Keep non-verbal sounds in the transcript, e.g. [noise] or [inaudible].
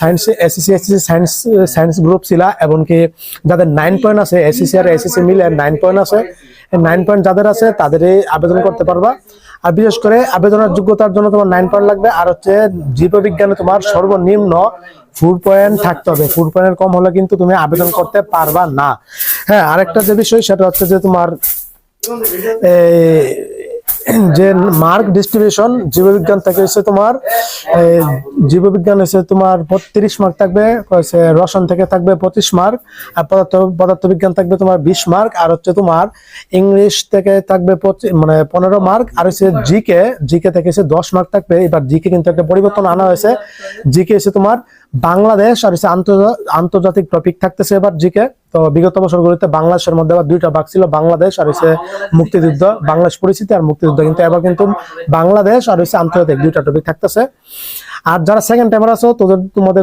Science SSC SSC science science group ছিল, এমনকি যাদের নাইন পয়েন্ট আছে এসএসসি আর এসএসসি মিলে নাইন পয়েন্ট আছে। নাইন পয়েন্ট যাদের আছে, তাদেরই আবেদন করতে পারবা। আর বিশেষ করে আবেদনের যোগ্যতার জন্য তোমার নাইন পয়েন্ট লাগবে। আর হচ্ছে জীববিজ্ঞানে তোমার সর্বনিম্ন ফোর পয়েন্ট থাকতে হবে। ফোর পয়েন্টের কম হলে কিন্তু তুমি আবেদন করতে পারবা না। হ্যাঁ আরেকটা যে বিষয়, সেটা হচ্ছে যে তোমার [clears throat] যে মার্ক ডিস্ট্রিবিউশন জীববিজ্ঞান থেকে হচ্ছে তোমার জীববিজ্ঞান হচ্ছে তোমার তিরিশ মার্ক থাকবে রসায়ন থেকে থাকবে পঁচিশ মার্ক আর পদার্থ, পদার্থবিজ্ঞান থাকবে তোমার বিশ মার্ক আর হচ্ছে তোমার ইংলিশ থেকে থাকবে মানে পনেরো মার্ক আর হচ্ছে জিকে জিকে থেকে হচ্ছে দশ মার্ক থাকবে। এবার জিকে কিন্তু একটা পরিবর্তন আনা হয়েছে। জিকে হচ্ছে তোমার বাংলাদেশ, আর হচ্ছে আন্তর্জা- আন্তর্জাতিক টপিক থাকতেছে এবার জিকে তো বিগত বছরগুলিতে বাংলাদেশের মধ্যে আবার দুইটা ভাগ ছিল, বাংলাদেশ আর হচ্ছে মুক্তিযুদ্ধ। বাংলাদেশ পরিস্থিতি আর মুক্তিযুদ্ধ। কিন্তু এবার কিন্তু বাংলাদেশ আর হচ্ছে আন্তর্জাতিক দুইটা টপিক থাকতেছে। আর যারা সেকেন্ড টাইমার আছো, তোদের তোমাদের